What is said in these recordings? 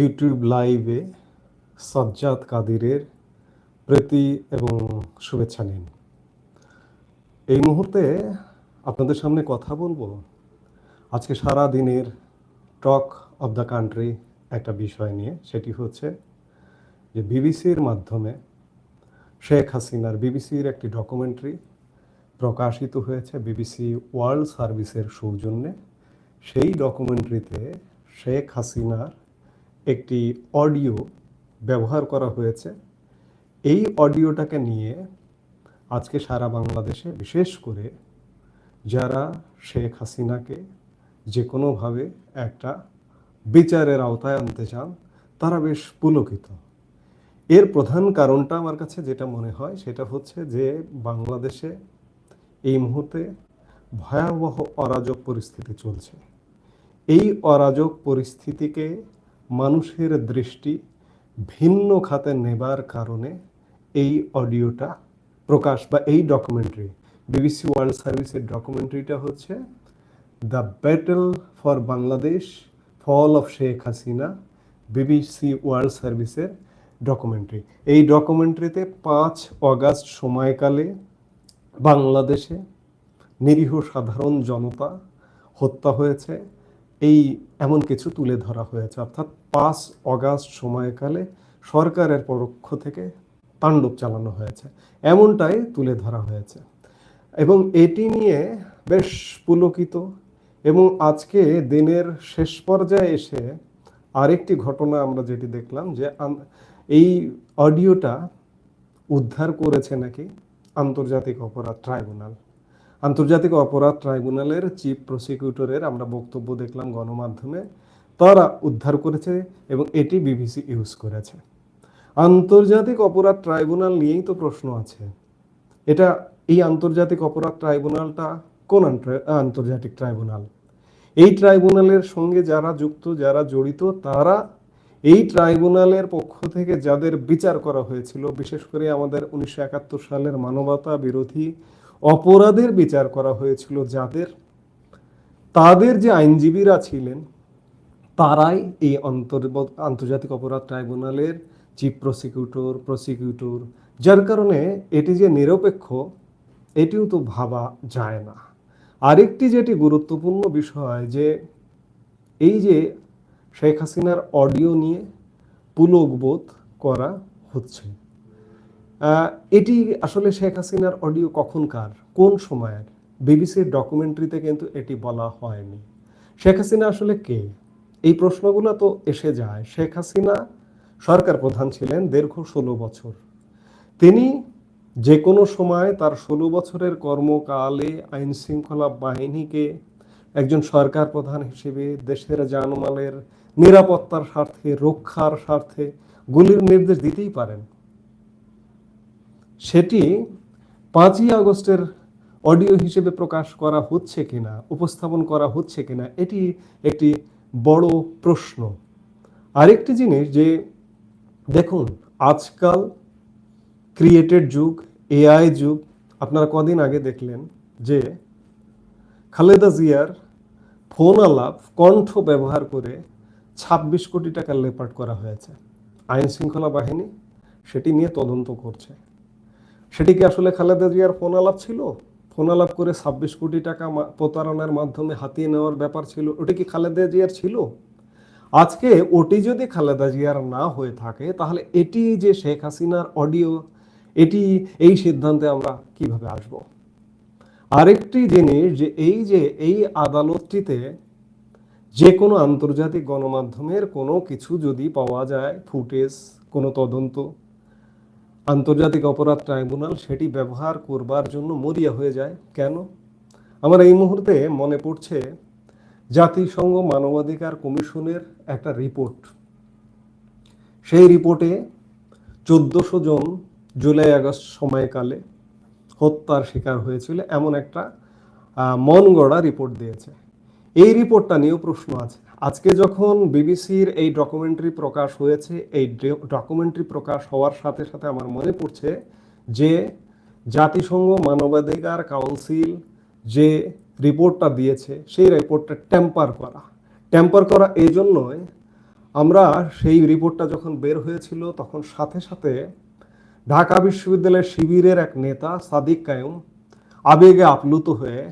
YouTube লাইভে সাজ্জাদ কাদিরের প্রীতি এবং শুভেচ্ছা নিন। এই মুহূর্তে আপনাদের সামনে কথা বলব। আজকে সারা দিনের টক অব দ্য কান্ট্রি একটা বিষয় নিয়ে, সেটি হচ্ছে যে বিবিসির মাধ্যমে শেখ হাসিনার বিবিসির একটি ডকুমেন্টারি প্রকাশিত হয়েছে বিবিসি ওয়ার্ল্ড সার্ভিসের সৌজন্যে। সেই ডকুমেন্টারিতে শেখ হাসিনার একটি অডিও ব্যবহার করা হয়েছে। এই অডিওটাকে নিয়ে আজকে সারা বাংলাদেশে বিশেষ করে যারা শেখ হাসিনাকে যে কোনোভাবে একটা বিচারের আওতায় আনতে চান, তারা বেশ পুলকিত। এর প্রধান কারণটা আমার কাছে যেটা মনে হয়, সেটা হচ্ছে যে বাংলাদেশে এই মুহূর্তে ভয়াবহ অরাজক পরিস্থিতি চলছে। এই অরাজক পরিস্থিতিকে মানুষের দৃষ্টি ভিন্ন খাতে নেবার কারণে এই অডিওটা প্রকাশ বা এই ডকুমেন্টারি বিবিসি ওয়ার্ল্ড সার্ভিসের ডকুমেন্টারিটা হচ্ছে the battle for Bangladesh fall of Sheikh Hasina BBC world সার্ভিসের ডকুমেন্টারি এই ডকুমেন্টারিতে পাঁচ অগাস্ট সময়কালে বাংলাদেশে নিরীহ সাধারণ জনতা হত্যা হয়েছে। এই এমন কিছু তুলে ধরা হয়েছে। অর্থাৎ পাঁচ অগাস্ট সময়কালে সরকারের পক্ষ থেকে তাণ্ডব চালানো হয়েছে। এমনটাই তুলে ধরা হয়েছে। এবং এটি নিয়ে বেশ পুলকিত এবং আজকে দিনের শেষ পর্যায়ে এসে আরেকটি ঘটনা আমরা যেটি দেখলাম যে এই অডিওটা উদ্ধার করেছে নাকি আন্তর্জাতিক অপরাধ ট্রাইব্যুনাল। আন্তর্জাতিক অপরাধ ট্রাইব্যুনালের চিফ প্রসিকিউটরের আমরা বক্তব্য দেখলাম গণমাধ্যমে। তারা উদ্ধার করেছে এবং এটি বিবিসি ইউজ করেছে। আন্তর্জাতিক অপরাধ ট্রাইব্যুনাল নিয়েই তো প্রশ্ন আছে। এটা এই আন্তর্জাতিক অপরাধ ট্রাইব্যুনালটা কোন আন্তর্জাতিক ট্রাইব্যুনাল? এই ট্রাইব্যুনালের সঙ্গে যারা যুক্ত, যারা জড়িত, তারা এই ট্রাইব্যুনালের পক্ষ থেকে যাদের বিচার করা হয়েছিল, বিশেষ করে আমাদের উনিশশো একাত্তর সালের মানবতা বিরোধী অপরাধের বিচার করা হয়েছিল যাদের, তাদের যে আইনজীবীরা ছিলেন, তারাই এই আন্তর্জাতিক অপরাধ ট্রাইব্যুনালের চিফ প্রসিকিউটর প্রসিকিউটর, যার কারণে এটি যে নিরপেক্ষ, এটিও তো ভাবা যায় না। আরেকটি যেটি গুরুত্বপূর্ণ বিষয় যে, এই যে শেখ হাসিনার অডিও নিয়ে পুলকবোধ করা হচ্ছে। এটি আসলে শেখ হাসিনার অডিও কখনকার কোন সময়ের? বিবিসির ডকুমেন্টারিতে কিন্তু এটি বলা হয়নি। শেখ হাসিনা আসলে কে? এই প্রশ্নগুলো তো এসে যায়। শেখ হাসিনা সরকার প্রধান ছিলেন দীর্ঘ ষোলো বছর। তিনি যে কোনো সময় তার ষোলো বছরের কর্মকালে আইন শৃঙ্খলা বাহিনীকে একজন সরকার প্রধান হিসেবে দেশের জানমালের নিরাপত্তার স্বার্থে, রক্ষার স্বার্থে গুলির নির্দেশ দিতেই পারেন। সেটি পাঁচই আগস্টের অডিও হিসেবে প্রকাশ করা হচ্ছে কিনা, উপস্থাপন করা হচ্ছে কিনা, এটি একটি বড় প্রশ্ন। আরেকটি জিনিস যে, দেখুন, আজকাল ক্রিয়েটেড যুগ, এআই যুগ, আপনারা কদিন আগে দেখলেন যে, খালেদা জিয়ার ফোন আলাপ, কণ্ঠ ব্যবহার করে ছাব্বিশ কোটি টাকা লেপাট করা হয়েছে। আইন শৃঙ্খলা বাহিনী সেটি নিয়ে তদন্ত করছে। সেটি কি আসলে খালেদা জিয়ার ফোন আলাপ ছিল? ফোন আলাপ করে ছাব্বিশ কোটি টাকা প্রতারণার মাধ্যমে হাতিয়ে নেওয়ার ব্যাপার ছিল। ওটি কি খালেদা জিয়ার ছিল? আজকে ওটি যদি খালেদা জিয়ার না হয়ে থাকে, তাহলে এটি যে শেখ হাসিনার অডিও, এটি, এই সিদ্ধান্তে আমরা কীভাবে আসব? আরেকটি জিনিস যে এই যে, এই আদালতটিতে যে কোনো আন্তর্জাতিক গণমাধ্যমের কোনো কিছু যদি পাওয়া যায়, ফুটেজ, কোনো তদন্ত আন্তর্জাতিক অপরাধ ট্রাইব্যুনাল সেটি ব্যবহার করবার জন্য মরিয়া হয়ে যায়। কেন? আমার এই মুহূর্তে মনে পড়ছে জাতিসংঘ মানবাধিকার কমিশনের একটা রিপোর্ট। সেই রিপোর্টে চোদ্দোশো জন জুলাই আগস্ট সময়কালে হত্যার শিকার হয়েছিল, এমন একটা মন গড়া রিপোর্ট দিয়েছে। এই রিপোর্টটা নিয়েও প্রশ্ন আছে। আজকে যখন বিবিসির এই ডকুমেন্টারি প্রকাশ হয়েছে, এই ডকুমেন্টারি প্রকাশ হওয়ার সাথে সাথে আমার মনে পড়ছে যে জাতিসংঘ মানবাধিকার কাউন্সিল যে রিপোর্টটা দিয়েছে, সেই রিপোর্টটা টেম্পার করা। টেম্পার করা এই জন্যই আমরা সেই রিপোর্টটা যখন বের হয়েছিল, তখন সাথে সাথে ঢাকা বিশ্ববিদ্যালয়ের শিবিরের এক নেতা, সাদিক কায়ুম, আবেগে আপ্লুত হয়ে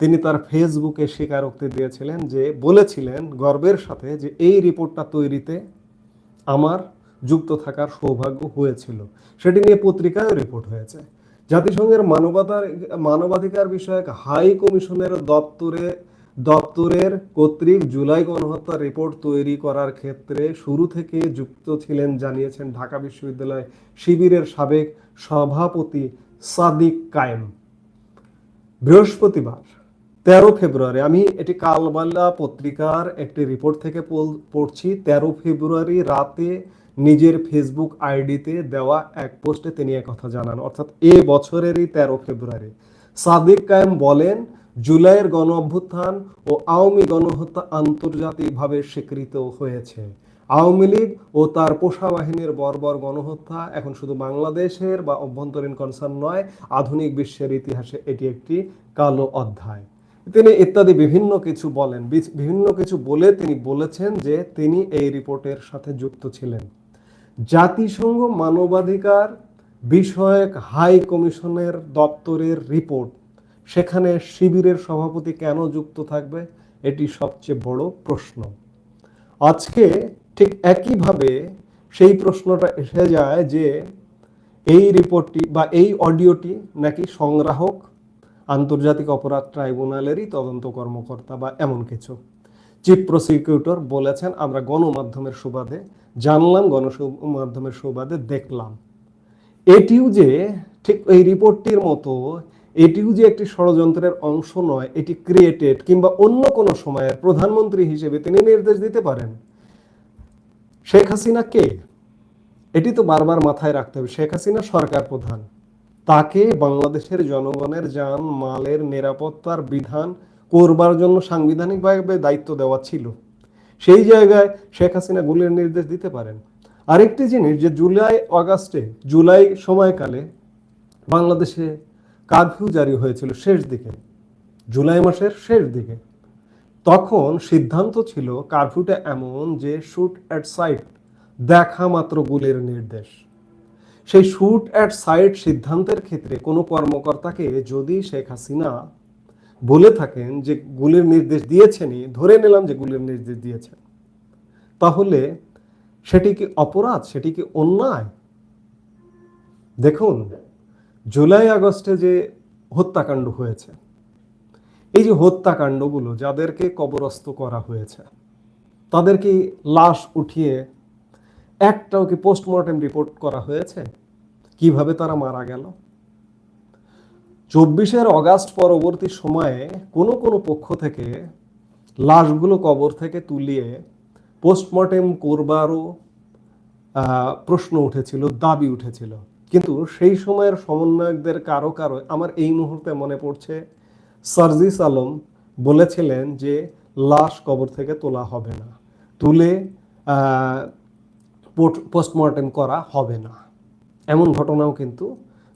তিনি তার ফেসবুকে স্বীকারোক্তি দিয়েছিলেন যে বলেছিলেন গর্বের সাথে যে এই রিপোর্টটা তৈরিতে আমার যুক্ত থাকার সৌভাগ্য হয়েছিল। সেটি নিয়ে পত্রিকায় রিপোর্ট হয়েছে। জাতিসংঘের মানবতার, মানবাধিকার বিষয়ক হাই কমিশনের দপ্তরে, দপ্তরের কর্তৃক জুলাই গণহত্যা রিপোর্ট তৈরি করার ক্ষেত্রে শুরু থেকে যুক্ত ছিলেন জানিয়েছেন ঢাকা বিশ্ববিদ্যালয় শিবিরের সাবেক সভাপতি সাদিক কায়েম। বৃহস্পতিবার তেরো ফেব্রুয়ারি, আমি এটি কালবাল্লা পত্রিকার একটি রিপোর্ট থেকে পড়ছি। তেরো ফেব্রুয়ারি রাতে নিজের ফেসবুক আইডিতে দেওয়া এক পোস্টে তিনি কথা জানান। অর্থাৎ এ বছরেরই তেরো ফেব্রুয়ারি। সাদিক কায়েম বলেন, জুলাইয়ের গণ অভ্যুত্থান ও আওয়ামী গণহত্যা আন্তর্জাতিকভাবে স্বীকৃত হয়েছে। আওয়ামী লীগ ও তার পোষা বাহিনীর বর্বর গণহত্যা এখন শুধু বাংলাদেশের বা অভ্যন্তরীণ কনসার্ন নয়, আধুনিক বিশ্বের ইতিহাসে এটি একটি কালো অধ্যায়। তিনি ইত্যাদি বিভিন্ন কিছু বলেন। বিভিন্ন কিছু বলে তিনি বলেছেন যে তিনি এই রিপোর্টের সাথে যুক্ত ছিলেন। জাতিসংঘ মানবাধিকার বিষয়ক হাই কমিশনের দপ্তরের রিপোর্ট। সেখানে শিবিরের সভাপতি কেন যুক্ত থাকবে, এটি সবচেয়ে বড় প্রশ্ন। আজকে ঠিক একইভাবে সেই প্রশ্নটা এসে যায় যে এই রিপোর্টটি বা এই অডিওটি নাকি সংগ্রাহক আন্তর্জাতিক অপরাধ ট্রাইব্যুনালেরই তদন্ত কর্মকর্তা বা এমন কিছু। চিফ প্রসিকিউটর বলেছেন, আমরা গণমাধ্যমের সুবাদে, জানলাম গণমাধ্যমের সুবাদে দেখলাম। এটিও যে, ঠিক এই রিপোর্টটির মতো, এটিও যে একটি ষড়যন্ত্রের অংশ নয়, এটি ক্রিয়েটেড কিংবা অন্য কোনো সময়ের প্রধানমন্ত্রী হিসেবে তিনি নির্দেশ দিতে পারেন। শেখ হাসিনা কে? এটি তো বারবার মাথায় রাখতে হবে। শেখ হাসিনা সরকার প্রধান। তাকে বাংলাদেশের জনগণের যান, মালের নিরাপত্তার বিধান করবার জন্য সাংবিধানিকভাবে দায়িত্ব দেওয়া ছিল। সেই জায়গায় শেখ হাসিনা গুলির নির্দেশ দিতে পারেন। আরেকটি জিনিস যে জুলাই, অগাস্টে, জুলাই সময়কালে বাংলাদেশে কারফিউ জারি হয়েছিল শেষ দিকে, জুলাই মাসের শেষ দিকে। তখন সিদ্ধান্ত ছিল কারফিউটা এমন যে শুট অ্যাট সাইট, দেখা মাত্র গুলির নির্দেশ। সেই শুট অ্যাট সাইট সিদ্ধান্তের ক্ষেত্রে কোনো কর্মকর্তাকে যদি শেখ হাসিনা বলে থাকেন যে গুলির নির্দেশ দিয়েছেনই, ধরে নিলাম যে গুলির নির্দেশ দিয়েছেন, তাহলে সেটি কি অপরাধ? সেটি কি অন্যায়? দেখুন, জুলাই আগস্টে যে হত্যাকাণ্ড হয়েছে, এই যে হত্যাকাণ্ডগুলো যাদেরকে কবরস্থ করা হয়েছে তাদেরকে লাশ উঠিয়ে একটাও কি পোস্টমর্টেম রিপোর্ট করা হয়েছে? কীভাবে তারা মারা গেল? চব্বিশের অগাস্ট পরবর্তী সময়ে কোনো কোনো পক্ষ থেকে লাশগুলো কবর থেকে তুলিয়ে পোস্টমর্টেম করবারও প্রশ্ন উঠেছিল, দাবি উঠেছিল। কিন্তু সেই সময়ের সমন্বয়কদের কারও কারও, আমার এই মুহূর্তে মনে পড়ছে, সার্জিস আলম বলেছিলেন যে, লাশ কবর থেকে তোলা হবে না। তুলে পোস্টমর্টেম করা হবে না। এমন ঘটনাও কিন্তু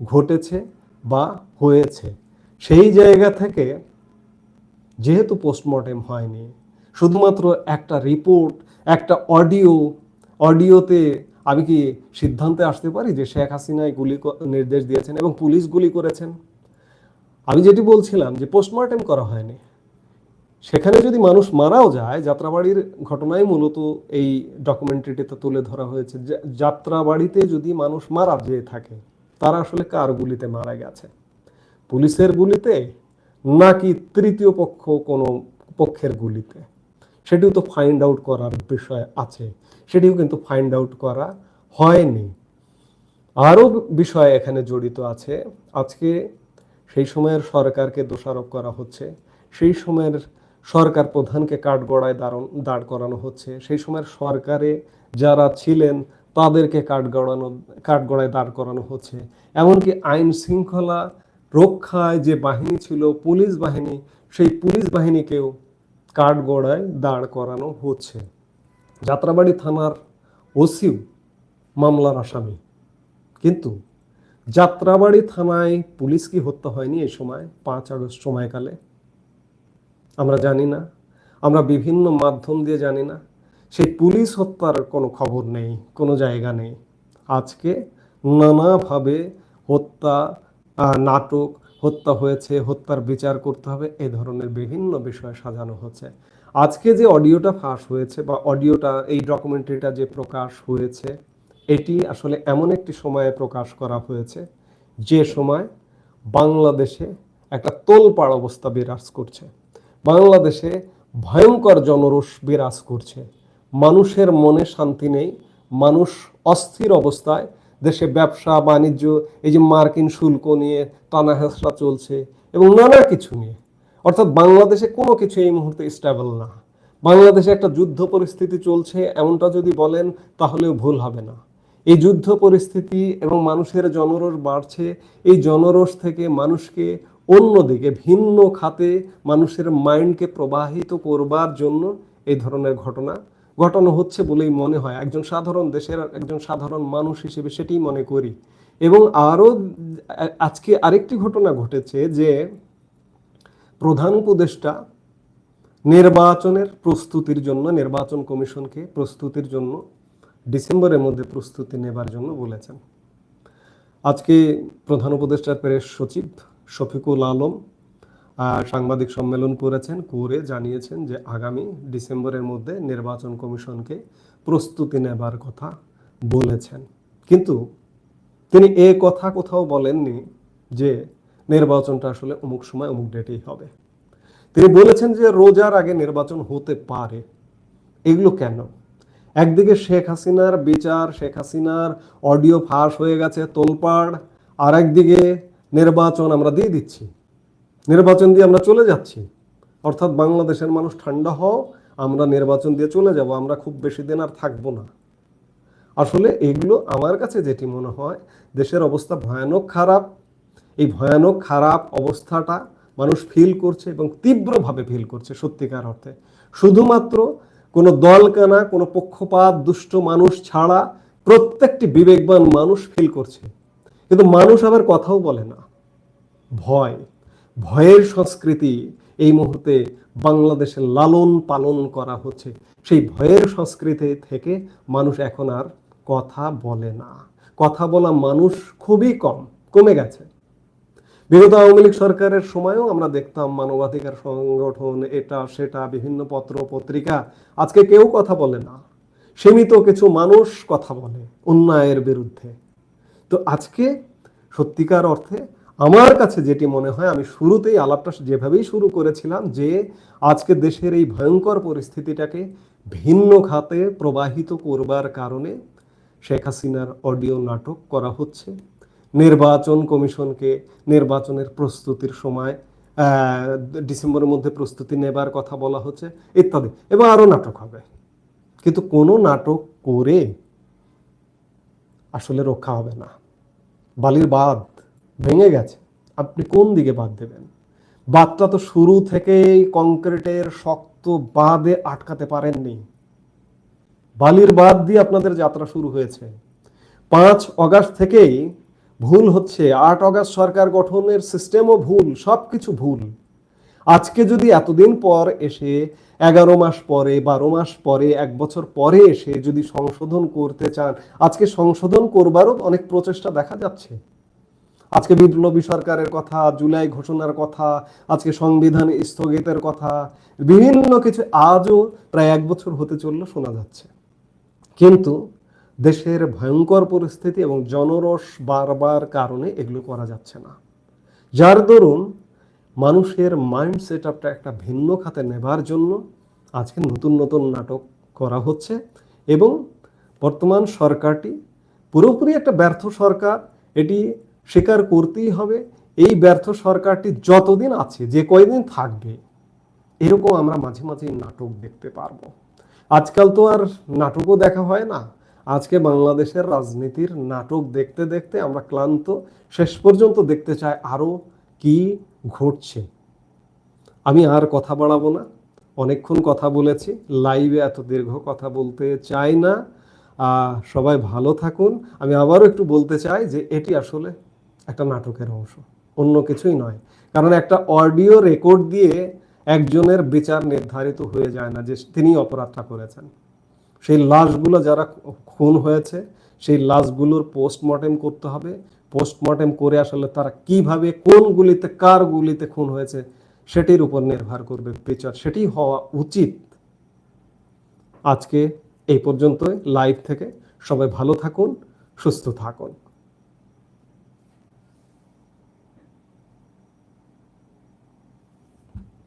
ঘটেছে বা হয়েছে। সেই জায়গা থেকে যেহেতু পোস্টমর্টেম হয়নি, শুধুমাত্র একটা রিপোর্ট একটা অডিও অডিওতে আমি কি সিদ্ধান্তে আসতে পারি যে শেখ হাসিনায় গুলি নির্দেশ দিয়েছেন এবং পুলিশ গুলি করেছেন? আমি যেটি বলছিলাম যে পোস্টমর্টেম করা হয়নি। সেখানে যদি মানুষ মারাও যায়, যাত্রাবাড়ির ঘটনাই মূলত এই ডকুমেন্টারিটিতে তুলে ধরা হয়েছে। যাত্রাবাড়িতে যদি মানুষ মারা যেয়ে থাকে, তারা আসলে কার গুলিতে মারা গেছে? পুলিশের গুলিতে নাকি তৃতীয় পক্ষ কোনো পক্ষের গুলিতে? সেটিও তো ফাইন্ড আউট করার বিষয় আছে। সেটিও কিন্তু ফাইন্ড আউট করা হয়নি। আরও বিষয় এখানে জড়িত আছে। আজকে সেই সময়ের সরকারকে দোষারোপ করা হচ্ছে। সেই সময়ের সরকার প্রধানকে কাঠগড়ায় দাঁড়ন দাঁড় করানো হচ্ছে। সেই সময়ের সরকারে যারা ছিলেন, তাদেরকে কাঠগড়ানো, কাঠগড়ায় দাঁড় করানো হচ্ছে। এমনকি আইন শৃঙ্খলা রক্ষায় যে বাহিনী ছিল, পুলিশ বাহিনী, সেই পুলিশ বাহিনীকেও কাঠগড়ায় দাঁড় করানো হচ্ছে। যাত্রাবাড়ি থানার ওসিও মামলার আসামি। কিন্তু যাত্রাবাড়ি থানায় পুলিশ কি হত্যা হয়নি? এই সময় পাঁচ আগস্ট সময়কালে আমরা জানি না। আমরা বিভিন্ন মাধ্যম দিয়ে জানি না। সেই পুলিশ হত্যার কোনো খবর নেই, কোনো জায়গা নেই। আজকে নানাভাবে হত্যা নাটক, হত্যা হয়েছে, হত্যার বিচার করতে হবে, এ ধরনের বিভিন্ন বিষয় সাজানো হচ্ছে। আজকে যে অডিওটা ফাঁস হয়েছে বা অডিওটা, এই ডকুমেন্টারিটা যে প্রকাশ হয়েছে, এটি আসলে এমন একটি সময়ে প্রকাশ করা হয়েছে, যে সময় বাংলাদেশে একটা তোলপাড় অবস্থা বিরাজ করছে। বাংলাদেশে ভয়ঙ্কর জনরোষ বিরাজ করছে। মানুষের মনে শান্তি নেই। মানুষ অস্থির অবস্থায়। দেশে ব্যবসা, বাণিজ্য, এই যে মার্কিন শুল্ক নিয়ে টানা হেঁচড়া চলছে এবং নানা কিছু নিয়ে। অর্থাৎ বাংলাদেশে কোনো কিছু এই মুহূর্তে স্টেবল না। বাংলাদেশে একটা যুদ্ধ পরিস্থিতি চলছে, এমনটা যদি বলেন তাহলেও ভুল হবে না। এই যুদ্ধ পরিস্থিতি এবং মানুষের জনরোষ বাড়ছে। এই জনরোষ থেকে মানুষকে অন্যদিকে ভিন্ন খাতে মানুষের মাইন্ডকে প্রবাহিত করবার জন্য এই ধরনের ঘটনা। ঘটানো হচ্ছে বলেই মনে হয়, একজন সাধারণ দেশের একজন সাধারণ মানুষ হিসেবে সেটাই মনে করি। এবং আরও আজকে আরেকটি ঘটনা ঘটেছে যে প্রধান উপদেষ্টা নির্বাচনের প্রস্তুতির জন্য, নির্বাচন কমিশনকে প্রস্তুতির জন্য, ডিসেম্বরের মধ্যে প্রস্তুতি নেবার জন্য বলেছেন। আজকে প্রধান উপদেষ্টার প্রেস সচিব শফিকুল আলম সাংবাদিক সম্মেলন করেছেন, করে জানিয়েছেন যে আগামী ডিসেম্বরের মধ্যে নির্বাচন কমিশনকে প্রস্তুতি নেবার কথা বলেছেন। কিন্তু তিনি এ কথা কোথাও বলেননি যে নির্বাচনটা আসলে অমুক সময় অমুক ডেটেই হবে। তিনি বলেছেন যে রোজার আগে নির্বাচন হতে পারে। এগুলো কেন? একদিকে শেখ হাসিনার বিচার, শেখ হাসিনার অডিও ফাঁস হয়ে গেছে, তোলপাড় আর একদিকে নির্বাচন আমরা দিয়ে দিচ্ছি। নির্বাচন দিয়ে আমরা চলে যাচ্ছি। অর্থাৎ বাংলাদেশের মানুষ ঠান্ডা হও, আমরা নির্বাচন দিয়ে চলে যাব, আমরা খুব বেশি দিন আর থাকব না। আসলে এগুলো আমার কাছে যেটি মনে হয়, দেশের অবস্থা ভয়ানক খারাপ। এই ভয়ানক খারাপ অবস্থাটা মানুষ ফিল করছে এবং তীব্রভাবে ফিল করছে সত্যিকার অর্থে। শুধুমাত্র কোনো দলকানা, কোনো পক্ষপাত, দুষ্ট মানুষ ছাড়া প্রত্যেকটি বিবেকবান মানুষ ফিল করছে। কিন্তু মানুষ আবার কথাও বলে না। ভয়, ভয়ের সংস্কৃতি এই মুহূর্তে বাংলাদেশে লালন পালন করা হচ্ছে। সেই ভয়ের সংস্কৃতি থেকে মানুষ এখন আর কথা বলে না। কথা বলা মানুষ খুবই কম, কমে গেছে। বিগত আওয়ামী লীগ সরকারের সময়ও আমরা দেখতাম মানবাধিকার সংগঠন, এটা, সেটা, বিভিন্ন পত্র, পত্রিকা, আজকে কেউ কথা বলে না। সীমিত কিছু মানুষ কথা বলে অন্যায়ের বিরুদ্ধে। তো আজকে সত্যিকার অর্থে আমার কাছে যেটি মনে হয়, আমি শুরুতেই আলাপটা যেভাবেই শুরু করেছিলাম যে আজকে দেশের এই ভয়ঙ্কর পরিস্থিতিটাকে ভিন্ন খাতে প্রবাহিত করবার কারণে শেখ হাসিনার অডিও নাটক করা হচ্ছে। নির্বাচন কমিশনকে নির্বাচনের প্রস্তুতির সময় ডিসেম্বরের মধ্যে প্রস্তুতি নেবার কথা বলা হচ্ছে, ইত্যাদি। এবং আরও নাটক হবে। কিন্তু কোনো নাটক করে আসলে রক্ষা হবে না। বালির বাঁধ ভেঙে গেছে। আপনি কোন দিকে বাঁধ দেবেন? বাঁধটা তো শুরু থেকেই কংক্রিটের শক্ত বাঁধে আটকাতে পারেননি। বালির বাঁধ দিয়ে আপনাদের যাত্রা শুরু হয়েছে। পাঁচ অগাস্ট থেকেই ভুল হচ্ছে। আট অগাস্ট সরকার গঠনের সিস্টেমও ভুল সব কিছু ভুল। আজকে যদি এতদিন পর এসে, এগারো মাস পরে, বারো মাস পরে, এক বছর পরে এসে যদি সংশোধন করতে চান, আজকে সংশোধন করবারও অনেক প্রচেষ্টা দেখা যাচ্ছে। আজকে বিপ্লবী সরকারের কথা, জুলাই ঘোষণার কথা, আজকে সংবিধান স্থগিতের কথা, বিভিন্ন কিছু আজও প্রায় এক বছর হতে চলল শোনা যাচ্ছে। কিন্তু দেশের ভয়ঙ্কর পরিস্থিতি এবং জনরস বারবার কারণে এগুলো করা যাচ্ছে না। যার দরুন মানুষের মাইন্ড সেট আপটা একটা ভিন্ন খাতে নেবার জন্য আজকে নতুন নতুন নাটক করা হচ্ছে এবং বর্তমান সরকারটি পুরোপুরি একটা ব্যর্থ সরকার। এটি স্বীকার করতেই হবে, এই ব্যর্থ সরকারটি যতদিন আছে, যে কয়দিন থাকবে, এরকম আমরা মাঝে মাঝে নাটক দেখতে পারব। আজকাল তো আর নাটকও দেখা হয় না। আজকে বাংলাদেশের রাজনীতির নাটক দেখতে দেখতে আমরা ক্লান্ত। শেষ পর্যন্ত দেখতে চাই আরও কি ঘটছে? আমি আর কথা বাড়াবো না। অনেকক্ষণ কথা বলেছি লাইভে এত দীর্ঘ কথা বলতে চাই না। সবাই ভালো থাকুন। আমি আবারও একটু বলতে চাই যে এটি আসলে একটা নাটকের অংশ, অন্য কিছুই নয়। কারণ একটা অডিও রেকর্ড দিয়ে একজনের বিচার নির্ধারিত হয়ে যায় না যে তিনি অপরাধটা করেছেন। সেই লাশগুলো যারা খুন হয়েছে, সেই লাশগুলোর পোস্টমর্টেম করতে হবে। পোস্টমর্টেম করে আসলে তারা কীভাবে, কোন গুলিতে, কার গুলিতে খুন হয়েছে, সেটির উপর নির্ভর করবে বিচার। সেটি হওয়া উচিত। আজকে এই পর্যন্তই। লাইভ থেকে সবাই ভালো থাকুন, সুস্থ থাকুন।